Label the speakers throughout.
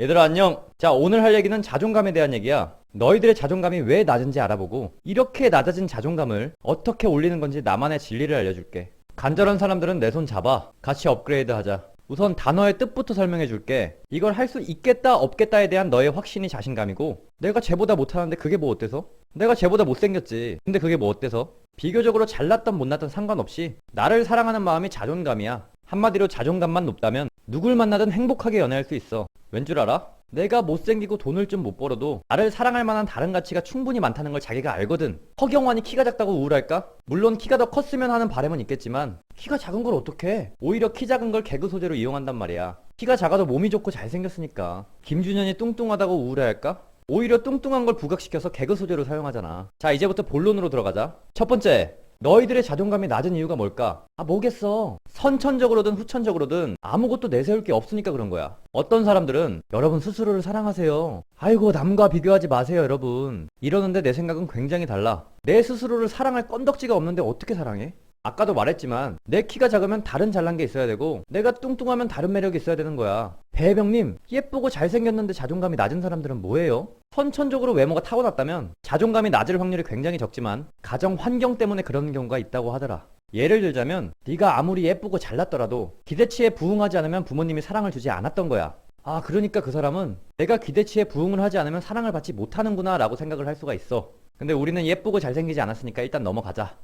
Speaker 1: 얘들아 안녕. 자 오늘 할 얘기는 자존감에 대한 얘기야. 너희들의 자존감이 왜 낮은지 알아보고 이렇게 낮아진 자존감을 어떻게 올리는 건지 나만의 진리를 알려줄게. 간절한 사람들은 내 손 잡아. 같이 업그레이드 하자. 우선 단어의 뜻부터 설명해 줄게. 이걸 할 수 있겠다 없겠다에 대한 너의 확신이 자신감이고 내가 쟤보다 못하는데 그게 뭐 어때서? 내가 쟤보다 못생겼지. 근데 그게 뭐 어때서? 비교적으로 잘났던 못났던 상관없이 나를 사랑하는 마음이 자존감이야. 한마디로 자존감만 높다면 누굴 만나든 행복하게 연애할 수 있어. 왠 줄 알아? 내가 못생기고 돈을 좀 못 벌어도 나를 사랑할 만한 다른 가치가 충분히 많다는 걸 자기가 알거든. 허경환이 키가 작다고 우울할까? 물론 키가 더 컸으면 하는 바람은 있겠지만 키가 작은 걸 어떡해? 오히려 키 작은 걸 개그 소재로 이용한단 말이야. 키가 작아도 몸이 좋고 잘생겼으니까. 김준현이 뚱뚱하다고 우울해할까? 오히려 뚱뚱한 걸 부각시켜서 개그 소재로 사용하잖아. 자, 이제부터 본론으로 들어가자. 첫 번째, 너희들의 자존감이 낮은 이유가 뭘까? 아, 뭐겠어. 선천적으로든 후천적으로든 아무것도 내세울 게 없으니까 그런 거야. 어떤 사람들은 여러분 스스로를 사랑하세요. 아이고, 남과 비교하지 마세요, 여러분. 이러는데 내 생각은 굉장히 달라. 내 스스로를 사랑할 건덕지가 없는데 어떻게 사랑해? 아까도 말했지만 내 키가 작으면 다른 잘난 게 있어야 되고 내가 뚱뚱하면 다른 매력이 있어야 되는 거야. 배혜병님 예쁘고 잘생겼는데 자존감이 낮은 사람들은 뭐예요? 선천적으로 외모가 타고났다면 자존감이 낮을 확률이 굉장히 적지만 가정 환경 때문에 그런 경우가 있다고 하더라. 예를 들자면 네가 아무리 예쁘고 잘났더라도 기대치에 부응하지 않으면 부모님이 사랑을 주지 않았던 거야. 아 그러니까 그 사람은 내가 기대치에 부응을 하지 않으면 사랑을 받지 못하는구나 라고 생각을 할 수가 있어. 근데 우리는 예쁘고 잘생기지 않았으니까 일단 넘어가자.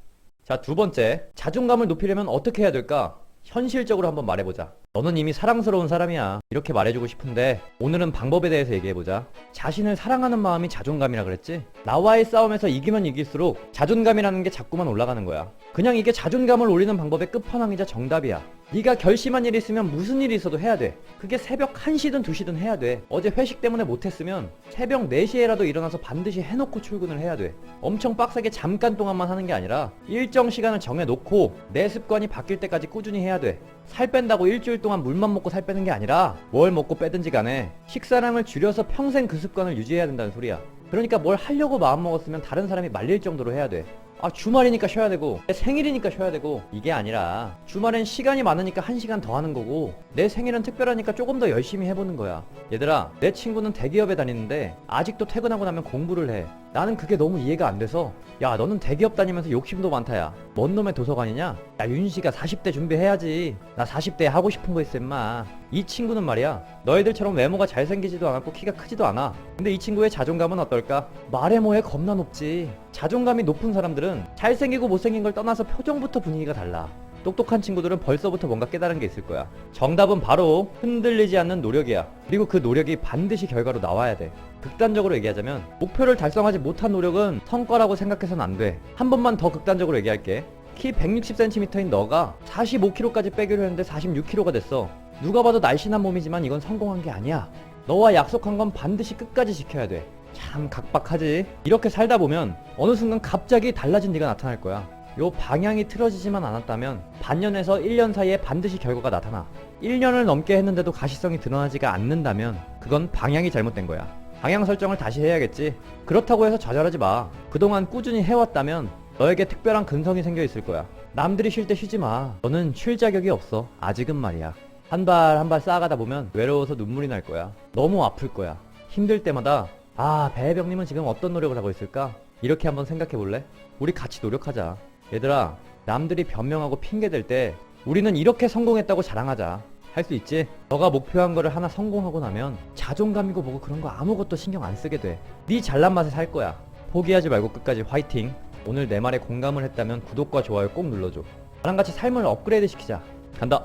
Speaker 1: 자, 두 번째. 자존감을 높이려면 어떻게 해야 될까? 현실적으로 한번 말해보자. 너는 이미 사랑스러운 사람이야. 이렇게 말해주고 싶은데, 오늘은 방법에 대해서 얘기해보자. 자신을 사랑하는 마음이 자존감이라 그랬지? 나와의 싸움에서 이기면 이길수록 자존감이라는 게 자꾸만 올라가는 거야. 그냥 이게 자존감을 올리는 방법의 끝판왕이자 정답이야. 네가 결심한 일이 있으면 무슨 일이 있어도 해야 돼. 그게 새벽 1시든 2시든 해야 돼. 어제 회식 때문에 못했으면 새벽 4시에라도 일어나서 반드시 해놓고 출근을 해야 돼. 엄청 빡세게 잠깐 동안만 하는 게 아니라 일정 시간을 정해놓고 내 습관이 바뀔 때까지 꾸준히 해야 돼. 살 뺀다고 일주일 동안 물만 먹고 살 빼는 게 아니라 뭘 먹고 빼든지 간에 식사량을 줄여서 평생 그 습관을 유지해야 된다는 소리야. 그러니까 뭘 하려고 마음먹었으면 다른 사람이 말릴 정도로 해야 돼. 아 주말이니까 쉬어야 되고 내 생일이니까 쉬어야 되고 이게 아니라 주말엔 시간이 많으니까 한 시간 더 하는 거고 내 생일은 특별하니까 조금 더 열심히 해보는 거야. 얘들아 내 친구는 대기업에 다니는데 아직도 퇴근하고 나면 공부를 해. 나는 그게 너무 이해가 안 돼서 야 너는 대기업 다니면서 욕심도 많다 야. 뭔 놈의 도서관이냐? 야 윤씨가 40대 준비해야지. 나 40대에 하고 싶은 거 있어 임마. 이 친구는 말이야 너희들처럼 외모가 잘생기지도 않았고 키가 크지도 않아. 근데 이 친구의 자존감은 어떨까? 말해 뭐해 겁나 높지 자존감이 높은 사람들은 잘생기고 못생긴 걸 떠나서 표정부터 분위기가 달라 똑똑한 친구들은 벌써부터 뭔가 깨달은 게 있을 거야. 정답은 바로 흔들리지 않는 노력이야. 그리고 그 노력이 반드시 결과로 나와야 돼. 극단적으로 얘기하자면 목표를 달성하지 못한 노력은 성과라고 생각해서는 안 돼. 한 번만 더 극단적으로 얘기할게. 키 160cm인 너가 45kg까지 빼기로 했는데 46kg가 됐어. 누가 봐도 날씬한 몸이지만 이건 성공한 게 아니야. 너와 약속한 건 반드시 끝까지 지켜야 돼. 참 각박하지. 이렇게 살다 보면 어느 순간 갑자기 달라진 네가 나타날 거야. 요 방향이 틀어지지만 않았다면 반년에서 1년 사이에 반드시 결과가 나타나. 1년을 넘게 했는데도 가시성이 드러나지가 않는다면 그건 방향이 잘못된 거야. 방향 설정을 다시 해야겠지. 그렇다고 해서 좌절하지 마. 그동안 꾸준히 해왔다면 너에게 특별한 근성이 생겨 있을 거야. 남들이 쉴 때 쉬지 마. 너는 쉴 자격이 없어. 아직은 말이야. 한 발 한 발 쌓아가다 보면 외로워서 눈물이 날 거야. 너무 아플 거야. 힘들 때마다 아 배혜병님은 지금 어떤 노력을 하고 있을까 이렇게 한번 생각해 볼래? 우리 같이 노력하자 얘들아, 남들이 변명하고 핑계댈 때 우리는 이렇게 성공했다고 자랑하자. 할 수 있지? 너가 목표한 거를 하나 성공하고 나면 자존감이고 뭐고 그런 거 아무것도 신경 안 쓰게 돼. 네 잘난 맛에 살 거야. 포기하지 말고 끝까지 화이팅. 오늘 내 말에 공감을 했다면 구독과 좋아요 꼭 눌러줘. 나랑 같이 삶을 업그레이드 시키자. 간다.